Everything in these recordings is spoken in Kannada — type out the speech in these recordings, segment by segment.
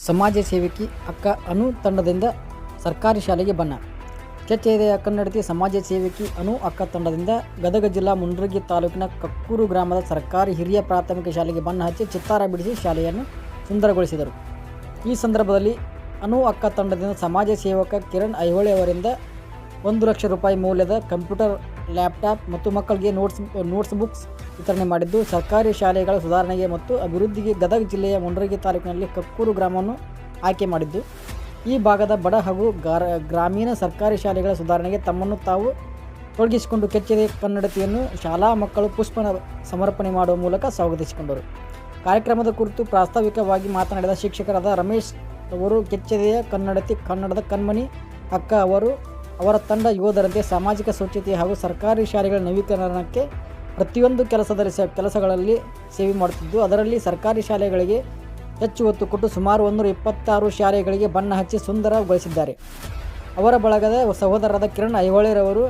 ಸಮಾಜ ಸೇವಕಿ ಅಕ್ಕ ಅನು ತಂಡದಿಂದ ಸರ್ಕಾರಿ ಶಾಲೆಗೆ ಬಣ್ಣ ಕೆಚ್ಚೆದೆಯ ಕನ್ನಡತಿ ಸಮಾಜ ಸೇವಕಿ ಅನು ಅಕ್ಕ ತಂಡದಿಂದ ಗದಗ ಜಿಲ್ಲಾ ಮುಂಡ್ರಗಿ ತಾಲೂಕಿನ ಕಕ್ಕೂರು ಗ್ರಾಮದ ಸರ್ಕಾರಿ ಹಿರಿಯ ಪ್ರಾಥಮಿಕ ಶಾಲೆಗೆ ಬಣ್ಣ ಹಚ್ಚಿ ಚಿತ್ತಾರ ಬಿಡಿಸಿ ಶಾಲೆಯನ್ನು ಸುಂದರಗೊಳಿಸಿದರು. ಈ ಸಂದರ್ಭದಲ್ಲಿ ಅನು ಅಕ್ಕ ತಂಡದಿಂದ ಸಮಾಜ ಸೇವಕ ಕಿರಣ್ ಐಹೊಳೆ ಅವರಿಂದ ಒಂದು ಲಕ್ಷ ರೂಪಾಯಿ ಮೌಲ್ಯದ ಕಂಪ್ಯೂಟರ್, ಲ್ಯಾಪ್ಟಾಪ್ ಮತ್ತು ಮಕ್ಕಳಿಗೆ ನೋಟ್ಸ್ ನೋಟ್ಸ್ ಬುಕ್ಸ್ ವಿತರಣೆ ಮಾಡಿದ್ದು. ಸರ್ಕಾರಿ ಶಾಲೆಗಳ ಸುಧಾರಣೆಗೆ ಮತ್ತು ಅಭಿವೃದ್ಧಿಗೆ ಗದಗ ಜಿಲ್ಲೆಯ ಮುಂಡ್ರಗಿ ತಾಲೂಕಿನಲ್ಲಿ ಕಕ್ಕೂರು ಗ್ರಾಮವನ್ನು ಆಯ್ಕೆ ಮಾಡಿದ್ದು. ಈ ಭಾಗದ ಬಡ ಹಾಗೂ ಗಾರ, ಗ್ರಾಮೀಣ ಸರ್ಕಾರಿ ಶಾಲೆಗಳ ಸುಧಾರಣೆಗೆ ತಮ್ಮನ್ನು ತಾವು ತೊಡಗಿಸಿಕೊಂಡು ಕೆಚ್ಚೆದೆ ಕನ್ನಡತಿಯನ್ನು ಶಾಲಾ ಮಕ್ಕಳು ಪುಷ್ಪ ಸಮರ್ಪಣೆ ಮಾಡುವ ಮೂಲಕ ಸ್ವಾಗತಿಸಿಕೊಂಡರು. ಕಾರ್ಯಕ್ರಮದ ಕುರಿತು ಪ್ರಾಸ್ತಾವಿಕವಾಗಿ ಮಾತನಾಡಿದ ಶಿಕ್ಷಕರಾದ ರಮೇಶ್ ಅವರು, ಕೆಚ್ಚೆದೆಯ ಕನ್ನಡತಿ, ಕನ್ನಡದ ಕಣ್ಮಣಿ ಅಕ್ಕ ಅವರು ಅವರ ತಂಡ ಯೋಧರಂತೆ ಸಾಮಾಜಿಕ ಸ್ವಚ್ಛತೆ ಹಾಗೂ ಸರ್ಕಾರಿ ಶಾಲೆಗಳ ನವೀಕರಣಕ್ಕೆ ಪ್ರತಿಯೊಂದು ಕೆಲಸದ ಕೆಲಸಗಳಲ್ಲಿ ಸೇವೆ ಮಾಡುತ್ತಿದ್ದು, ಅದರಲ್ಲಿ ಸರ್ಕಾರಿ ಶಾಲೆಗಳಿಗೆ ಹೆಚ್ಚು ಒತ್ತು ಕೊಟ್ಟು ಸುಮಾರು ಒಂದೂರ ಇಪ್ಪತ್ತಾರು ಶಾಲೆಗಳಿಗೆ ಬಣ್ಣ ಹಚ್ಚಿ ಸುಂದರಗೊಳಿಸಿದ್ದಾರೆ. ಅವರ ಬಳಗದ ಸಹೋದರರಾದ ಕಿರಣ್ ಐಹೊಳೆರವರು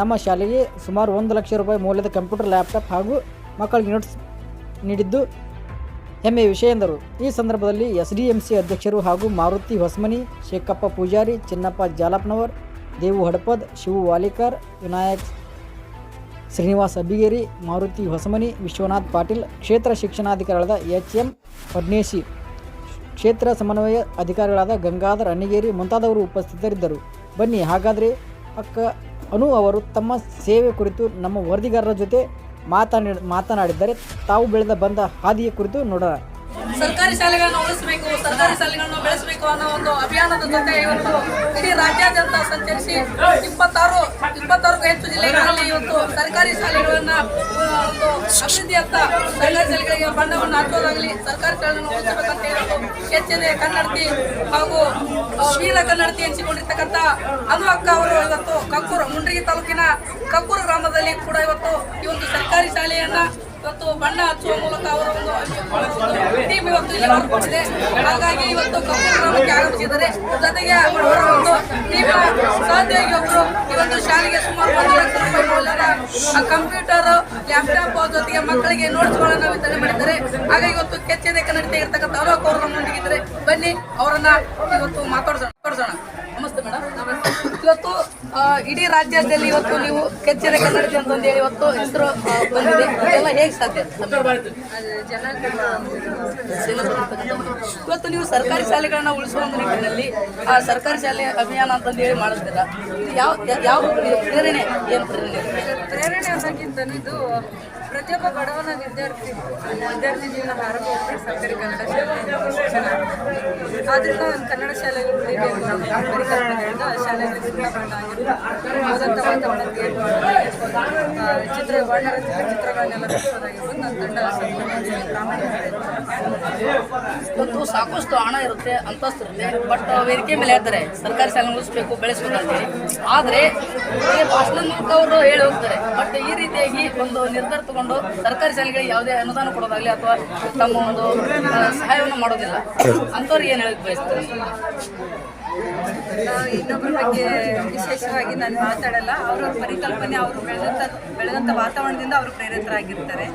ನಮ್ಮ ಶಾಲೆಗೆ ಸುಮಾರು ಒಂದು ಲಕ್ಷ ರೂಪಾಯಿ ಮೌಲ್ಯದ ಕಂಪ್ಯೂಟರ್, ಲ್ಯಾಪ್ಟಾಪ್ ಹಾಗೂ ಮಕ್ಕಳಿಗೆ ನೋಟ್ಸ್ ನೀಡಿದ್ದು ಹೆಮ್ಮೆಯ ವಿಷಯ ಎಂದರು. ಈ ಸಂದರ್ಭದಲ್ಲಿ ಎಸ್ ಡಿ ಎಂ ಸಿ ಅಧ್ಯಕ್ಷರು ಹಾಗೂ ಮಾರುತಿ ಹೊಸ್ಮನಿ, ಶೇಖಪ್ಪ ಪೂಜಾರಿ, ಚಿನ್ನಪ್ಪ ಜಾಲಪ್ನವರ್ ದೇವು ಹಡಪದ್, ಶಿವು ವಾಲಿಕರ್, ವಿನಾಯಕ್ ಶ್ರೀನಿವಾಸ್ ಅಬ್ಬಿಗೇರಿ ಮಾರುತಿ ಹೊಸಮನಿ, ವಿಶ್ವನಾಥ್ ಪಾಟೀಲ್, ಕ್ಷೇತ್ರ ಶಿಕ್ಷಣಾಧಿಕಾರಿಗಳಾದ ಎಚ್ ಎಂ ಪಡ್ನೇಶಿ ಕ್ಷೇತ್ರ ಸಮನ್ವಯ ಅಧಿಕಾರಿಗಳಾದ ಗಂಗಾಧರ್ ಅಣ್ಣಿಗೇರಿ ಮುಂತಾದವರು ಉಪಸ್ಥಿತರಿದ್ದರು. ಬನ್ನಿ, ಹಾಗಾದರೆ ಅಕ್ಕ ಅನು ಅವರು ತಮ್ಮ ಸೇವೆ ಕುರಿತು ನಮ್ಮ ವರದಿಗಾರರ ಜೊತೆ ಮಾತನಾಡಿ ಮಾತನಾಡಿದ್ದಾರೆ ತಾವು ಬೆಳೆದ ಬಂದ ಹಾದಿಯ ಕುರಿತು ನೋಡೋಣ. ಸರ್ಕಾರಿ ಶಾಲೆಗಳನ್ನು ಉಳಿಸಬೇಕು, ಸರ್ಕಾರಿ ಶಾಲೆಗಳನ್ನು ಬೆಳೆಸಬೇಕು ಅನ್ನೋ ಒಂದು ಅಭಿಯಾನದ ಜೊತೆ ಇವತ್ತು ಇಡೀ ರಾಜ್ಯಾದ್ಯಂತ ಸಂಚರಿಸಿ ಇಪ್ಪತ್ತಾರು, ಇಪ್ಪತ್ತಾರಕ್ಕೂ ಹೆಚ್ಚು ಜಿಲ್ಲೆಗಳಲ್ಲಿ ಇವತ್ತು ಸರ್ಕಾರಿ ಶಾಲೆಗಳನ್ನ ಒಂದು ಅಭಿವೃದ್ಧಿಯತ್ತ ಸರ್ಕಾರಿ ಶಾಲೆಗಳಿಗೆ ಬಣ್ಣವನ್ನು ಹಚ್ಚೋದಾಗಲಿ ಸರ್ಕಾರಿ ಶಾಲೆಗಳನ್ನು ಉಳಿಸಬೇಕಂತ ಇವತ್ತು ಹೆಚ್ಚಿನ ಕನ್ನಡತಿ ಹಾಗೂ ವೀರ ಕನ್ನಡತಿ ಹಂಚಿಕೊಂಡಿರ್ತಕ್ಕಂಥ ಅನು ಅಕ್ಕ ಅವರು ಇವತ್ತು ಕಕ್ಕೂರು, ಮುಂಡ್ರಿಗಿ ತಾಲೂಕಿನ ಕಕ್ಕೂರು ಗ್ರಾಮದಲ್ಲಿ ಕೂಡ ಇವತ್ತು ಈ ಒಂದು ಸರ್ಕಾರಿ ಶಾಲೆಯನ್ನ ಇವತ್ತು ಬಣ್ಣ ಹಚ್ಚುವ ಮೂಲಕ ಅವರ ಒಂದು ಟೀಮ್ ಇವತ್ತು ಹಾಗಾಗಿ ಇವತ್ತು ಕಂಪ್ಯೂಟರ್ ಆಗಮಿಸಿದ್ದಾರೆ ಜೊತೆಗೆ ಅವರ ಒಂದು ಟೀಮ್ ಈ ಶಾಲೆಗೆ ಸುಮಾರು ಒಂದು ಲಕ್ಷ ರೂಪಾಯಿ ಕಂಪ್ಯೂಟರ್, ಲ್ಯಾಪ್ಟಾಪ್ ಜೊತೆಗೆ ಮಕ್ಕಳಿಗೆ ನೋಟ್ಸ್ಗಳನ್ನು ವಿತರಣೆ ಮಾಡಿದ್ದಾರೆ. ಹಾಗಾಗಿ ಇವತ್ತು ಕೆಚ್ಚದೆ ಕನ್ನಡತೆ ಅಲೋಕ್ ಅವರು ನಮ್ಮೊಂದಿಗಿದ್ದಾರೆ ಬನ್ನಿ, ಅವರನ್ನ ಇವತ್ತು ಮಾತಾಡ್ಸೋಣ ಮಾತಾಡ್ಸೋಣ ನಮಸ್ತೆ ಮೇಡಮ್ ಇವತ್ತು ಆ, ಇಡೀ ರಾಜ್ಯದಲ್ಲಿ ಇವತ್ತು ನೀವು ಕೆಚ್ಚಿದ ಕನ್ನಡ ಅಂತಂದು ಹೇಳಿ ಇವತ್ತು ಹೆಸರು ಬಂದಿದೆ. ಎಲ್ಲ ಹೇಗೆ ಸಾಧ್ಯ? ಇವತ್ತು ನೀವು ಸರ್ಕಾರಿ ಶಾಲೆಗಳನ್ನ ಉಳಿಸುವ ನಿಟ್ಟಿನಲ್ಲಿ, ಆ, ಸರ್ಕಾರಿ ಶಾಲೆ ಅಭಿಯಾನ ಅಂತಂದು ಹೇಳಿ ಮಾಡಿಸ್ತೀರಾ ಯಾವ ಯಾವ, ಪ್ರೇರಣೆ, ಏನು ಪ್ರೇರಣೆ? ಪ್ರೇರಣೆ ಅನ್ನೋಕ್ಕಿಂತ ಇದು ಪ್ರತಿಯೊಬ್ಬ ಬಡವನ ವಿದ್ಯಾರ್ಥಿ ವಿದ್ಯಾರ್ಥಿ ಜೀವನ ಆರಂಭ ಸರ್ಕಾರಿ ಕನ್ನಡ ಶಾಲೆ ಆದ್ರಿಂದ ಒಂದು ಕನ್ನಡ ಶಾಲೆಗೆ ಆ, ಚಿತ್ರ ವರ್ಣರಂಜಿತ ಚಿತ್ರಗಳನ್ನೆಲ್ಲ ಬಿಡಿಸೋದಾಗಿರ್ಬೋದು ನನ್ನ ಒಂದು ಸಾಕಷ್ಟು ಹಣ ಇರುತ್ತೆ ಅಂತಸ್ತಿರುತ್ತೆ ಬಟ್ ವೇದಿಕೆ ಮೇಲೆ ಆದರೆ ಸರ್ಕಾರಿ ಶಾಲೆ ಉಳಿಸ್ಬೇಕು ಬೆಳೆಸ್ಬೇಕು ಆದರೆ ಭಾಷಣದ ಮೂಲಕ ಅವರು ಹೇಳಿ ಹೋಗ್ತಾರೆ. ಬಟ್ ಈ ರೀತಿಯಾಗಿ ಒಂದು ನಿರ್ಧಾರ ತಗೊಂಡು ಸರ್ಕಾರಿ ಶಾಲೆಗಳಿಗೆ ಯಾವುದೇ ಅನುದಾನ ಕೊಡೋದಾಗ್ಲಿ ಅಥವಾ ತಮ್ಮ ಒಂದು ಸಹಾಯವನ್ನು ಮಾಡೋದಿಲ್ಲ. ಅಂಥವ್ರಿಗೆ ಏನು ಹೇಳಕ್ ಬಯಸ್ತಾರೆ? ಇನ್ನೊಬ್ಬರ ಬಗ್ಗೆ ವಿಶೇಷವಾಗಿ ನಾನು ಮಾತಾಡಲ್ಲ. ಅವರ ಪರಿಕಲ್ಪನೆ, ಅವರು ಬೆಳೆದಂಥ ಬೆಳೆದಂಥ ವಾತಾವರಣದಿಂದ ಅವರು ಪ್ರೇರಿತರಾಗಿರ್ತಾರೆ.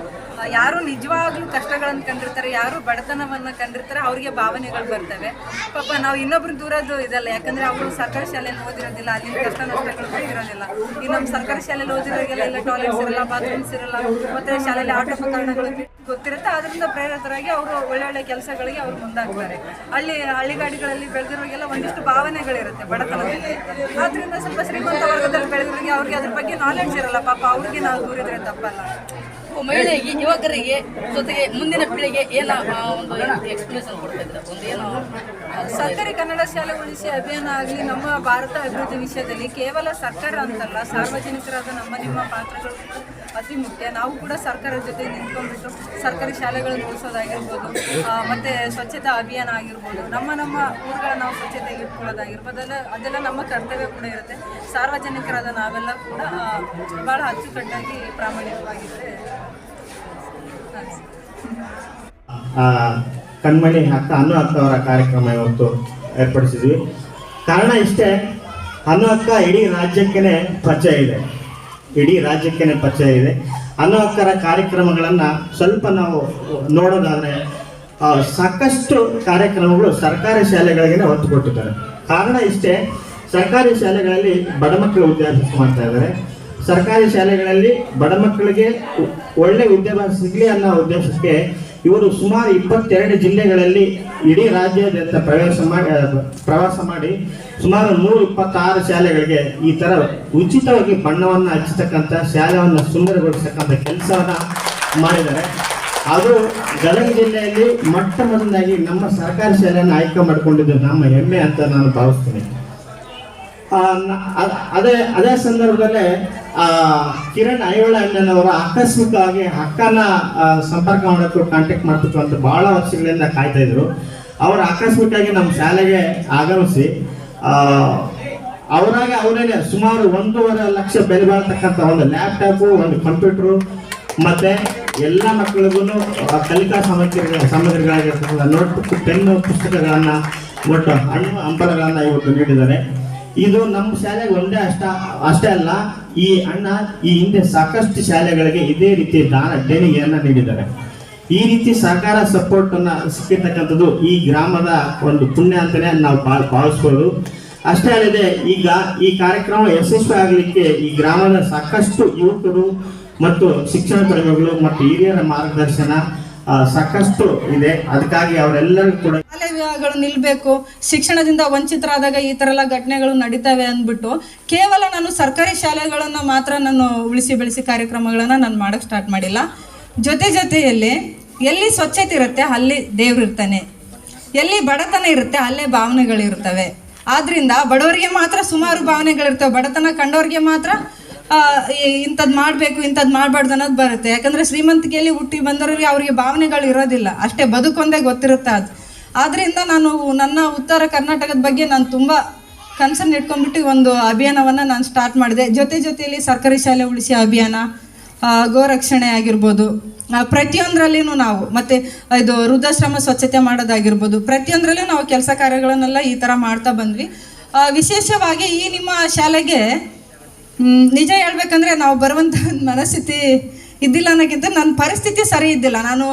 ಯಾರು ನಿಜವಾಗ್ಲೂ ಕಷ್ಟಗಳನ್ನು ಕಂಡಿರ್ತಾರೆ, ಯಾರು ಬಡತನವನ್ನು ಕಂಡಿರ್ತಾರೆ, ಅವರಿಗೆ ಭಾವನೆಗಳು ಬರ್ತವೆ. ಪಾಪ ನಾವು ಇನ್ನೊಬ್ರು ದೂರದ್ದು ಇದಲ್ಲ, ಯಾಕಂದ್ರೆ ಅವರು ಸರ್ಕಾರಿ ಶಾಲೆಯಲ್ಲಿ ಓದಿರೋದಿಲ್ಲ ಅಲ್ಲಿನ ಕಷ್ಟ ನಷ್ಟಗಳು ಗೊತ್ತಿರೋದಿಲ್ಲ ಈ ನಮ್ಮ ಸರ್ಕಾರಿ ಶಾಲೆಯಲ್ಲಿ ಓದಿರೋರಿಗೆಲ್ಲ ಎಲ್ಲ ಟಾಯ್ಲೆಟ್ಸ್ ಇರಲ್ಲ ಬಾತ್ರೂಮ್ಸ್ ಇರಲ್ಲ, ಮತ್ತೆ ಶಾಲೆಯಲ್ಲಿ ಆಟೋಪಕರಣಗಳು ಗೊತ್ತಿರುತ್ತೆ ಅದರಿಂದ ಪ್ರೇರಿತರಾಗಿ ಅವರು ಒಳ್ಳೊಳ್ಳೆ ಕೆಲಸಗಳಿಗೆ ಅವರು ಮುಂದಾಗ್ತಾರೆ. ಹಳ್ಳಿ, ಹಳ್ಳಿಗಾಡಿಗಳಲ್ಲಿ ಬೆಳೆದಿರೋರಿಗೆಲ್ಲ ಒಂದಿಷ್ಟು ಭಾವನೆಗಳಿರುತ್ತೆ ಬಡತನದಲ್ಲಿ. ಆದ್ರಿಂದ ಸ್ವಲ್ಪ ಶ್ರೀಮಂತ ವರ್ಗದಲ್ಲಿ ಬೆಳೆದಿರೋರಿಗೆ ಅವ್ರಿಗೆ ಅದ್ರ ಬಗ್ಗೆ ನಾಲೆಡ್ಜ್ ಇರಲ್ಲ, ಪಾಪ ಅವ್ರಿಗೆ ನಾವು ದೂರಿದ್ರೆ ತಪ್ಪಲ್ಲ. ಮಹಿಳೆಗೆ ಯುವಕರಿಗೆ ಜೊತೆಗೆ ಮುಂದಿನ ಪೀಳಿಗೆ ಏನು ಒಂದು ಎಕ್ಸ್ಪ್ಲೇಷನ್ ಕೊಡ್ತಿದ್ರು. ಇದ್ದಾರೆ ಒಂದು ಏನು ಸರ್ಕಾರಿ ಕನ್ನಡ ಶಾಲೆ ಉಳಿಸಿ ಅಭಿಯಾನ ಆಗಲಿ, ನಮ್ಮ ಭಾರತ ಅಭಿವೃದ್ಧಿ ವಿಷಯದಲ್ಲಿ ಕೇವಲ ಸರ್ಕಾರ ಅಂತಲ್ಲ, ಸಾರ್ವಜನಿಕರಾದ ನಮ್ಮ ನಿಮ್ಮ ಪಾತ್ರಗಳು ಅತಿ ಮುಖ್ಯ. ನಾವು ಕೂಡ ಸರ್ಕಾರದ ಜೊತೆ ನಿಂತ್ಕೊಂಡ್ಬಿಟ್ಟು ಸರ್ಕಾರಿ ಶಾಲೆಗಳನ್ನು ಉಳಿಸೋದಾಗಿರ್ಬೋದು ಮತ್ತು ಸ್ವಚ್ಛತಾ ಅಭಿಯಾನ ಆಗಿರ್ಬೋದು, ನಮ್ಮ ನಮ್ಮ ಊರುಗಳ ನಾವು ಸ್ವಚ್ಛತೆಗೆ ಇಟ್ಕೊಳ್ಳೋದಾಗಿರ್ಬೋದು, ಅದೆಲ್ಲ ಅದೆಲ್ಲ ನಮ್ಮ ಕರ್ತವ್ಯ ಕೂಡ ಇರುತ್ತೆ. ಸಾರ್ವಜನಿಕರಾದ ನಾವೆಲ್ಲ ಕೂಡ ಭಾಳ ಅಚ್ಚುಕಟ್ಟಾಗಿ ಪ್ರಾಮಾಣಿಕವಾಗಿದ್ದರೆ ಆ, ಕಣ್ಮಣಿ ಅಕ್ಕ ಅನ್ನು ಅಕ್ಕ ಅವರ ಕಾರ್ಯಕ್ರಮ ಇವತ್ತು ಏರ್ಪಡಿಸಿದ್ವಿ. ಕಾರಣ ಇಷ್ಟೇ ಅನ್ನು ಹಕ್ಕ ಇಡೀ ರಾಜ್ಯಕ್ಕೇ ಪರಿಚಯ ಇದೆ. ಇಡೀ ರಾಜ್ಯಕ್ಕೇ ಪರಿಚಯ ಇದೆ. ಅನ್ನು ಹಕ್ಕರ ಕಾರ್ಯಕ್ರಮಗಳನ್ನು ಸ್ವಲ್ಪ ನಾವು ನೋಡೋದಾದರೆ ಸಾಕಷ್ಟು ಕಾರ್ಯಕ್ರಮಗಳು ಸರ್ಕಾರಿ ಶಾಲೆಗಳಿಗೆ ಒತ್ತು ಕೊಟ್ಟಿದ್ದಾರೆ. ಕಾರಣ ಇಷ್ಟೇ, ಸರ್ಕಾರಿ ಶಾಲೆಗಳಲ್ಲಿ ಬಡ ಮಕ್ಕಳು ವಿದ್ಯಾಭ್ಯಾಸ ಮಾಡ್ತಾ ಇದ್ದಾರೆ. ಸರ್ಕಾರಿ ಶಾಲೆಗಳಲ್ಲಿ ಬಡ ಮಕ್ಕಳಿಗೆ ಒಳ್ಳೆ ವಿದ್ಯಾಭ್ಯಾಸ ಸಿಗಲಿ ಅನ್ನೋ ಉದ್ದೇಶಕ್ಕೆ ಇವರು ಸುಮಾರು ಇಪ್ಪತ್ತೆರಡು ಜಿಲ್ಲೆಗಳಲ್ಲಿ ಇಡೀ ರಾಜ್ಯಾದ್ಯಂತ ಪ್ರವೇಶ ಮಾಡಿ ಪ್ರವಾಸ ಮಾಡಿ ಸುಮಾರು ನೂರ ಇಪ್ಪತ್ತಾರು ಶಾಲೆಗಳಿಗೆ ಈ ತರ ಉಚಿತವಾಗಿ ಬಣ್ಣವನ್ನು ಹಚ್ಚತಕ್ಕಂಥ ಶಾಲೆಯನ್ನು ಸುಂದರಗೊಳಿಸತಕ್ಕಂಥ ಕೆಲಸವನ್ನ ಮಾಡಿದ್ದಾರೆ. ಅದು ಗದಗ ಜಿಲ್ಲೆಯಲ್ಲಿ ಮೊಟ್ಟ ಮೊದಲನಾಗಿ ನಮ್ಮ ಸರ್ಕಾರಿ ಶಾಲೆಯನ್ನು ಆಯ್ಕೆ ಮಾಡಿಕೊಂಡಿದ್ದು ನಮ್ಮ ಹೆಮ್ಮೆ ಅಂತ ನಾನು ಭಾವಿಸ್ತೀನಿ. ಅದೇ ಅದೇ ಸಂದರ್ಭದಲ್ಲಿ ಕಿರಣ್ ಐಹೊಳ ಅಣ್ಣನವರು ಆಕಸ್ಮಿಕವಾಗಿ ಅಕ್ಕನ ಸಂಪರ್ಕ ಮಾಡೋಕ್ಕೂ ಕಾಂಟ್ಯಾಕ್ಟ್ ಮಾಡ್ತಿತ್ತು ಅಂತ ಬಹಳ ವರ್ಷಗಳಿಂದ ಕಾಯ್ತಾ ಇದ್ರು. ಅವರು ಆಕಸ್ಮಿಕವಾಗಿ ನಮ್ಮ ಶಾಲೆಗೆ ಆಗಮಿಸಿ ಅವರಾಗ ಅವರೇನೆ ಸುಮಾರು ಒಂದೂವರೆ ಲಕ್ಷ ಬೆಲೆ ಬಾಳ್ತಕ್ಕಂಥ ಒಂದು ಲ್ಯಾಪ್ಟಾಪು ಒಂದು ಕಂಪ್ಯೂಟ್ರು ಮತ್ತೆ ಎಲ್ಲ ಮಕ್ಕಳಿಗೂ ಕಲಿಕಾ ಸಾಮಗ್ರಿಗಳ, ಸಾಮಗ್ರಿಗಳಾಗಿರ್ತಕ್ಕಂಥ ನೋಟ್ಬುಕ್ ಪೆನ್ನು ಪುಸ್ತಕಗಳನ್ನು ಒಟ್ಟು ಹಣ್ಣು ಹಂಪಲಗಳನ್ನು ಇವತ್ತು ನೀಡಿದ್ದಾರೆ. ಇದು ನಮ್ಮ ಶಾಲೆಗೆ ಒಂದೇ ಅಷ್ಟ ಅಷ್ಟೇ ಅಲ್ಲ, ಈ ಅಣ್ಣ ಈ ಹಿಂದೆ ಸಾಕಷ್ಟು ಶಾಲೆಗಳಿಗೆ ಇದೇ ರೀತಿ ದಾನ ದೇಣಿಗೆಯನ್ನ ನೀಡಿದ್ದಾರೆ. ಈ ರೀತಿ ಸಹಕಾರ ಸಪೋರ್ಟ್ ಅನ್ನ ಸಿಕ್ಕಿರ್ತಕ್ಕಂಥದ್ದು ಈ ಗ್ರಾಮದ ಒಂದು ಪುಣ್ಯ ಅಂತಾನೆ ನಾವು ಭಾವಿಸ್ಬೋದು ಅಷ್ಟೇ ಅಲ್ಲದೆ ಈಗ ಈ ಕಾರ್ಯಕ್ರಮ ಯಶಸ್ವಿ ಆಗಲಿಕ್ಕೆ ಈ ಗ್ರಾಮದ ಸಾಕಷ್ಟು ಯುವಕರು ಮತ್ತು ಶಿಕ್ಷಣ ಪ್ರಯೋಗಗಳು ಮತ್ತು ಹಿರಿಯರ ಮಾರ್ಗದರ್ಶನ ಸಾಕಷ್ಟು ಇದೆ. ಅದಕ್ಕಾಗಿ ಅವರೆಲ್ಲರೂ ಕೂಡ ಶಾಲೆಗಳು ನಿಲ್ಬೇಕು, ಶಿಕ್ಷಣದಿಂದ ವಂಚಿತರಾದಾಗ ಈ ತರ ಎಲ್ಲ ಘಟನೆಗಳು ನಡೀತವೆ ಅಂದ್ಬಿಟ್ಟು ಕೇವಲ ನಾನು ಸರ್ಕಾರಿ ಶಾಲೆಗಳನ್ನ ಮಾತ್ರ ನಾನು ಉಳಿಸಿ ಬೆಳೆಸಿ ಕಾರ್ಯಕ್ರಮಗಳನ್ನ ನಾನು ಮಾಡಕ್ ಸ್ಟಾರ್ಟ್ ಮಾಡಿಲ್ಲ. ಜೊತೆ ಜೊತೆಯಲ್ಲಿ ಎಲ್ಲಿ ಸ್ವಚ್ಛತೆ ಇರುತ್ತೆ, ಅಲ್ಲಿ ದೇವ್ರು ಇರ್ತಾನೆ. ಎಲ್ಲಿ ಬಡತನ ಇರುತ್ತೆ, ಅಲ್ಲೇ ಭಾವನೆಗಳಿರ್ತವೆ ಆದ್ರಿಂದ ಬಡವರಿಗೆ ಮಾತ್ರ ಸುಮಾರು ಭಾವನೆಗಳಿರ್ತವೆ. ಬಡತನ ಕಂಡವರಿಗೆ ಮಾತ್ರ ಇಂಥದ್ದು ಮಾಡಬೇಕು ಇಂಥದ್ದು ಮಾಡಬಾರ್ದು ಅನ್ನೋದು ಬರುತ್ತೆ. ಯಾಕಂದ್ರೆ ಶ್ರೀಮಂತಿಕೆಯಲ್ಲಿ ಹುಟ್ಟಿ ಬಂದವರಿಗೆ ಅವರಿಗೆ ಭಾವನೆಗಳು ಇರೋದಿಲ್ಲ. ಅಷ್ಟೇ ಬದುಕೊಂದೇ ಗೊತ್ತಿರುತ್ತೆ ಅದು. ಆದ್ದರಿಂದ ನಾನು ನನ್ನ ಉತ್ತರ ಕರ್ನಾಟಕದ ಬಗ್ಗೆ ನಾನು ತುಂಬ ಕನ್ಸರ್ನ್ ಇಟ್ಕೊಂಡ್ಬಿಟ್ಟು ಒಂದು ಅಭಿಯಾನವನ್ನು ನಾನು ಸ್ಟಾರ್ಟ್ ಮಾಡಿದೆ. ಜೊತೆ ಜೊತೆಯಲ್ಲಿ ಸರ್ಕಾರಿ ಶಾಲೆ ಉಳಿಸಿ ಅಭಿಯಾನ ಗೋರಕ್ಷಣೆ ಆಗಿರ್ಬೋದು. ಪ್ರತಿಯೊಂದರಲ್ಲಿನೂ ನಾವು, ಮತ್ತೆ ಇದು ವೃದ್ಧಾಶ್ರಮ ಸ್ವಚ್ಛತೆ ಮಾಡೋದಾಗಿರ್ಬೋದು. ಪ್ರತಿಯೊಂದರಲ್ಲೂ ನಾವು ಕೆಲಸ ಕಾರ್ಯಗಳನ್ನೆಲ್ಲ ಈ ಥರ ಮಾಡ್ತಾ ಬಂದ್ವಿ. ವಿಶೇಷವಾಗಿ ಈ ನಿಮ್ಮ ಶಾಲೆಗೆ ನಿಜ ಹೇಳ್ಬೇಕಂದ್ರೆ ನಾವು ಬರುವಂಥ ಮನಸ್ಥಿತಿ ಇದ್ದಿಲ್ಲ ಅನ್ನೋಕ್ಕಿಂತ ನನ್ನ ಪರಿಸ್ಥಿತಿ ಸರಿ ಇದ್ದಿಲ್ಲ. ನಾನು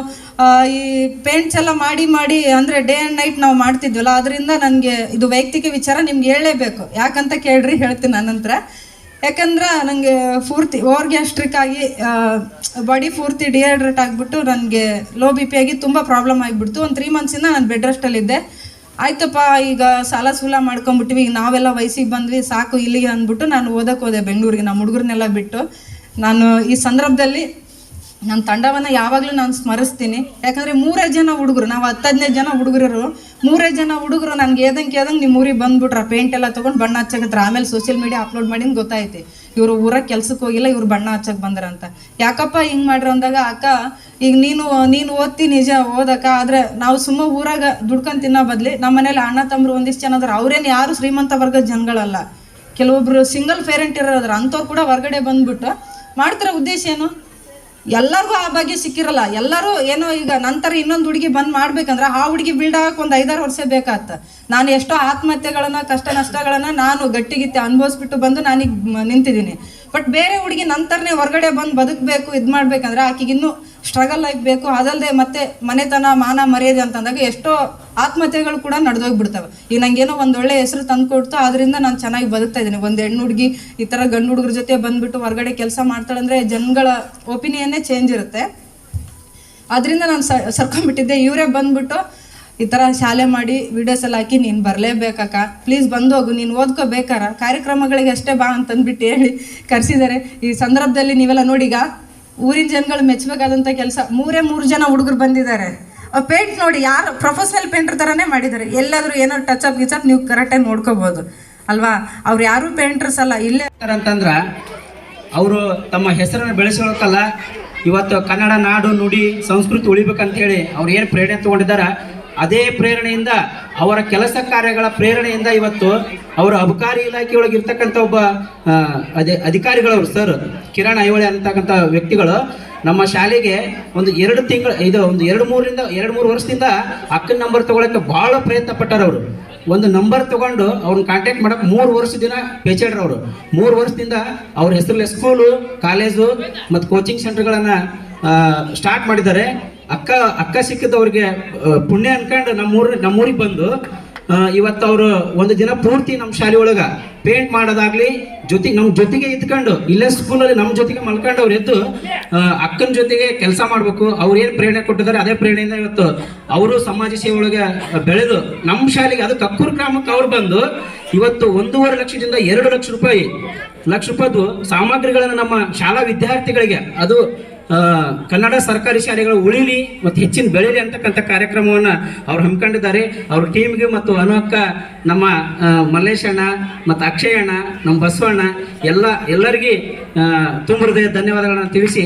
ಈ ಪೇಂಟ್ಸ್ ಎಲ್ಲ ಮಾಡಿ ಮಾಡಿ, ಅಂದರೆ ಡೇ ಆ್ಯಂಡ್ ನೈಟ್ ನಾವು ಮಾಡ್ತಿದ್ವಲ್ಲ ಅದರಿಂದ ನನಗೆ ಇದು ವೈಯಕ್ತಿಕ ವಿಚಾರ ನಿಮ್ಗೆ ಹೇಳಲೇಬೇಕು. ಯಾಕಂತ ಕೇಳ್ರಿ, ಹೇಳ್ತೀನಿ ನನ್ನ ನಂತರ ಯಾಕಂದ್ರೆ ನನಗೆ ಪೂರ್ತಿ ಓವರ್ ಗ್ಯಾಸ್ಟ್ರಿಕ್ ಆಗಿ ಬಾಡಿ ಪೂರ್ತಿ ಡಿಹೈಡ್ರೇಟ್ ಆಗಿಬಿಟ್ಟು ನನಗೆ ಲೋ ಬಿ ಪಿ ಆಗಿ ತುಂಬ ಪ್ರಾಬ್ಲಮ್ ಆಗಿಬಿಡ್ತು. ಒಂದು ತ್ರೀ ಮಂತ್ಸಿಂದ ನಾನು ಬೆಡ್ ರೆಸ್ಟಲ್ಲಿದ್ದೆ ಆಯ್ತಪ್ಪ, ಈಗ ಸಾಲ ಸೂಲ ಮಾಡ್ಕೊಂಡ್ಬಿಟ್ವಿ ಈಗ ನಾವೆಲ್ಲ ವಯಸ್ಸಿಗೆ ಬಂದ್ವಿ, ಸಾಕು ಇಲ್ಲಿಗೆ ಅಂದ್ಬಿಟ್ಟು ನಾನು ಓದಕ್ಕೆ ಹೋದೆ ಬೆಂಗಳೂರಿಗೆ, ನಮ್ಮ ಹುಡುಗರನ್ನೆಲ್ಲ ಬಿಟ್ಟು. ನಾನು ಈ ಸಂದರ್ಭದಲ್ಲಿ ನನ್ನ ತಂಡವನ್ನು ಯಾವಾಗಲೂ ನಾನು ಸ್ಮರಿಸ್ತೀನಿ. ಯಾಕಂದರೆ ಮೂರೇ ಜನ ಹುಡುಗರು, ನಾವು ಹತ್ತು ಹದಿನೈದು ಜನ ಹುಡುಗರು ಮೂರೇ ಜನ ಹುಡುಗರು ನನಗೆ ಏದಂಗೆ ಏದಂಗೆ ನಿಮ್ಮ ಊರಿಗೆ ಬಂದ್ಬಿಟ್ರ ಪೇಂಟ್ ಎಲ್ಲ ತೊಗೊಂಡು ಬಣ್ಣ ಹಚ್ಚಕತ್ರ, ಆಮೇಲೆ ಸೋಷಿಯಲ್ ಮೀಡಿಯಾ ಅಪ್ಲೋಡ್ ಮಾಡಿಂದ ಗೊತ್ತಾಯ್ತು. ಇವರು ಊರ ಕೆಲ್ಸಕ್ಕೆ ಹೋಗಿಲ್ಲ, ಇವ್ರು ಬಣ್ಣ ಹಚ್ಚಕ್ ಬಂದ್ರಂತ. ಯಾಕಪ್ಪ ಹಿಂಗ್ ಮಾಡ್ರಿ ಅಂದಾಗ, ಅಕ್ಕ, ಈಗ ನೀನು ನೀನು ಓದ್ತಿ ನಿಜ ಓದಕ್ಕ ಆದ್ರೆ ನಾವು ಸುಮ್ಮ ಊರಾಗ ದುಡ್ಕೊಂಡ್ ತಿನ್ನೋ ಬದ್ಲಿ ನಮ್ಮ ಮನೇಲಿ ಅಣ್ಣ ತಮ್ಮರು ಒಂದಿಷ್ಟು ಜನ ಅದ್ರ, ಅವ್ರೇನು ಯಾರು ಶ್ರೀಮಂತ ವರ್ಗದ ಜನಗಳಲ್ಲ. ಕೆಲವೊಬ್ರು ಸಿಂಗಲ್ ಪೇರೆಂಟ್ ಇರೋದ್ರ ಅಂಥವ್ರು ಕೂಡ ಹೊರಗಡೆ ಬಂದ್ಬಿಟ್ಟು ಮಾಡ್ತಾರ ಉದ್ದೇಶ ಏನು? ಎಲ್ಲರಿಗೂ ಆ ಭಾಗ್ಯ ಸಿಕ್ಕಿರಲ್ಲ. ಎಲ್ಲರೂ ಏನೋ ಈಗ ನಂತರ ಇನ್ನೊಂದು ಹುಡುಗಿ ಬಂದ್ ಮಾಡ್ಬೇಕಂದ್ರೆ ಆ ಹುಡುಗಿ ಬಿಲ್ಡ್ ಆಗಕ್ಕೆ ಒಂದು ಐದಾರು ವರ್ಷ ಬೇಕಾಗ್ತ ನಾನು ಎಷ್ಟೋ ಆತ್ಮಹತ್ಯೆಗಳನ್ನ, ಕಷ್ಟ ನಷ್ಟಗಳನ್ನ ನಾನು ಗಟ್ಟಿಗಿತ್ತೆ ಅನುಭವಿಸ್ಬಿಟ್ಟು ಬಂದು ನಾನೀಗ ನಿಂತಿದ್ದೀನಿ. ಬಟ್ ಬೇರೆ ಹುಡುಗಿ ನಂತರನೇ ಹೊರಗಡೆ ಬಂದು ಬದುಕಬೇಕು, ಇದು ಮಾಡ್ಬೇಕಂದ್ರೆ ಆಕೆಗೆ ಇನ್ನೂ ಸ್ಟ್ರಗಲ್ ಆಗಬೇಕು ಅದಲ್ಲದೆ ಮತ್ತೆ ಮನೆತನ, ಮಾನ, ಮರ್ಯಾದೆ ಅಂತಂದಾಗ ಎಷ್ಟೋ ಆತ್ಮಹತ್ಯೆಗಳು ಕೂಡ ನಡೆದೋಗ್ಬಿಡ್ತವೆ. ಈಗ ನಂಗೇನೋ ಒಂದು ಒಳ್ಳೆ ಹೆಸರು ತಂದು ಕೊಡ್ತು ಅದರಿಂದ ನಾನು ಚೆನ್ನಾಗಿ ಬದುಕ್ತಾ ಇದ್ದೀನಿ. ಒಂದು ಹೆಣ್ಣು ಹುಡುಗಿ, ಈ ಥರ ಗಂಡು ಹುಡುಗರ ಜೊತೆ ಬಂದ್ಬಿಟ್ಟು ಹೊರಗಡೆ ಕೆಲಸ ಮಾಡ್ತಾಳಂದ್ರೆ ಜನಗಳ ಒಪಿನಿಯನ್ನೇ ಚೇಂಜ್ ಇರುತ್ತೆ. ಅದರಿಂದ ನಾನು ಸರ್ಕೊಂಡ್ಬಿಟ್ಟಿದ್ದೆ. ಇವರೇ ಬಂದ್ಬಿಟ್ಟು ಈ ಥರ ಶಾಲೆ ಮಾಡಿ ವಿಡಿಯೋಸ್ ಎಲ್ಲ ಹಾಕಿ, ನೀನು ಬರಲೇಬೇಕಕ್ಕ. ಪ್ಲೀಸ್ ಬಂದು ಹೋಗು. ನೀನು ಓದ್ಕೋಬೇಕಾರ ಕಾರ್ಯಕ್ರಮಗಳಿಗೆ ಅಷ್ಟೇ ಬಾ ಅಂತಂದ್ಬಿಟ್ಟು ಹೇಳಿ ಕರೆಸಿದ್ದಾರೆ. ಈ ಸಂದರ್ಭದಲ್ಲಿ ನೀವೆಲ್ಲ ನೋಡಿ ಈಗ ಊರಿನ ಜನಗಳು ಮೆಚ್ಚಬೇಕಾದಂಥ ಕೆಲಸ. ಮೂರೇ ಮೂರು ಜನ ಹುಡುಗರು ಬಂದಿದ್ದಾರೆ. ಪೇಂಟ್ ನೋಡಿ ಯಾರು ಪ್ರೊಫೆಷನಲ್ ಪೇಂಟರ್ ಥರನೇ ಮಾಡಿದ್ದಾರೆ. ಎಲ್ಲಾದರೂ ಏನೋ ಟಚ್ ಅಪ್ ಗಿಚ್ ಅಪ್ ನೀವು ಕರೆಕ್ಟಾಗಿ ನೋಡ್ಕೋಬೋದು. ಅಲ್ವಾ? ಅವ್ರು ಯಾರೂ ಪೇಂಟರ್ಸ್ ಅಲ್ಲ, ಇಲ್ಲೇ ಅಂತಂದ್ರೆ ಅವರು ತಮ್ಮ ಹೆಸರನ್ನು ಬೆಳೆಸೋಕಲ್ಲ ಇವತ್ತು ಕನ್ನಡ ನಾಡು ನುಡಿ ಸಂಸ್ಕೃತಿ ಉಳಿಬೇಕಂತ ಹೇಳಿ ಅವ್ರು ಏನು ಪ್ರೇರಣೆ ತಗೊಂಡಿದ್ದಾರೆ? ಅದೇ ಪ್ರೇರಣೆಯಿಂದ, ಅವರ ಕೆಲಸ ಕಾರ್ಯಗಳ ಪ್ರೇರಣೆಯಿಂದ ಇವತ್ತು ಅವರ ಅಬಕಾರಿ ಇಲಾಖೆಯೊಳಗೆ ಇರ್ತಕ್ಕಂಥ ಒಬ್ಬ ಅದೇ ಅಧಿಕಾರಿಗಳವರು, ಸರ್, ಕಿರಣ್ ಐಹೊಳೆ ಅಂತಕ್ಕಂಥ ವ್ಯಕ್ತಿಗಳು ನಮ್ಮ ಶಾಲೆಗೆ ಒಂದು ಎರಡು ತಿಂಗಳು, ಇದು ಒಂದು ಎರಡು ಮೂರರಿಂದ ಎರಡು ಮೂರು ವರ್ಷದಿಂದ ಅಕ್ಕನ ನಂಬರ್ ತಗೊಳಕ್ಕೆ ಭಾಳ ಪ್ರಯತ್ನ ಪಟ್ಟಾರವರು ಒಂದು ನಂಬರ್ ತಗೊಂಡು ಅವ್ರನ್ನ ಕಾಂಟ್ಯಾಕ್ಟ್ ಮಾಡೋಕೆ ಮೂರು ವರ್ಷ ದಿನ ಪೇಚಾಡ್ರು ಅವರು. ಮೂರು ವರ್ಷದಿಂದ ಅವ್ರ ಹೆಸರಲ್ಲಿ ಸ್ಕೂಲು ಕಾಲೇಜು ಮತ್ತು ಕೋಚಿಂಗ್ ಸೆಂಟರ್ಗಳನ್ನು ಸ್ಟಾರ್ಟ್ ಮಾಡಿದ್ದಾರೆ. ಅಕ್ಕ ಅಕ್ಕ ಸಿಕ್ಕಿದವ್ರಿಗೆ ಪುಣ್ಯ ಅನ್ಕೊಂಡು ನಮ್ಮೂರ್, ನಮ್ಮೂರಿಗೆ ಬಂದು ಇವತ್ತು ಅವರು ಒಂದು ದಿನ ಪೂರ್ತಿ ನಮ್ಮ ಶಾಲೆ ಒಳಗ ಪೇಂಟ್ ಮಾಡೋದಾಗ್ಲಿ ಜೊತೆ ನಮ್ಮ ಜೊತೆಗೆ ಇದ್ಕೊಂಡು, ಇಲ್ಲೇ ಸ್ಕೂಲಲ್ಲಿ ನಮ್ಮ ಜೊತೆಗೆ ಮಲ್ಕೊಂಡು ಅವ್ರು ಎದ್ದು ಅಕ್ಕನ ಜೊತೆಗೆ ಕೆಲಸ ಮಾಡಬೇಕು, ಅವ್ರು ಏನು ಪ್ರೇರಣೆ ಕೊಟ್ಟಿದ್ದಾರೆ ಅದೇ ಪ್ರೇರಣೆಯಿಂದ ಇವತ್ತು ಅವರು ಸಮಾಜ ಸೇವೆ ಒಳಗೆ ಬೆಳೆದು ನಮ್ಮ ಶಾಲೆಗೆ ಅದು ಕಕ್ಕೂರು ಗ್ರಾಮಕ್ಕೆ ಅವ್ರು ಬಂದು ಇವತ್ತು ಒಂದೂವರೆ ಲಕ್ಷದಿಂದ ಎರಡು ಲಕ್ಷ ರೂಪಾಯಿ, ಲಕ್ಷ ರೂಪಾಯಿದು ಸಾಮಗ್ರಿಗಳನ್ನು ನಮ್ಮ ಶಾಲಾ ವಿದ್ಯಾರ್ಥಿಗಳಿಗೆ, ಅದು ಕನ್ನಡ ಸರ್ಕಾರಿ ಶಾಲೆಗಳು ಉಳಿಲಿ ಮತ್ತು ಹೆಚ್ಚಿನ ಬೆಳೀಲಿ ಅಂತಕ್ಕಂಥ ಕಾರ್ಯಕ್ರಮವನ್ನು ಅವ್ರು ಹಮ್ಮಿಕೊಂಡಿದ್ದಾರೆ ಅವ್ರ ಟೀಮ್ಗೆ ಮತ್ತು ಅನುಕ್ಕ ನಮ್ಮ ಮಲ್ಲೇಶಣ್ಣ ಮತ್ತು ಅಕ್ಷಯಣ್ಣ, ನಮ್ಮ ಬಸವಣ್ಣ, ಎಲ್ಲ, ಎಲ್ಲರಿಗೆ ತುಂಬ ಹೃದಯ ಧನ್ಯವಾದಗಳನ್ನು ತಿಳಿಸಿ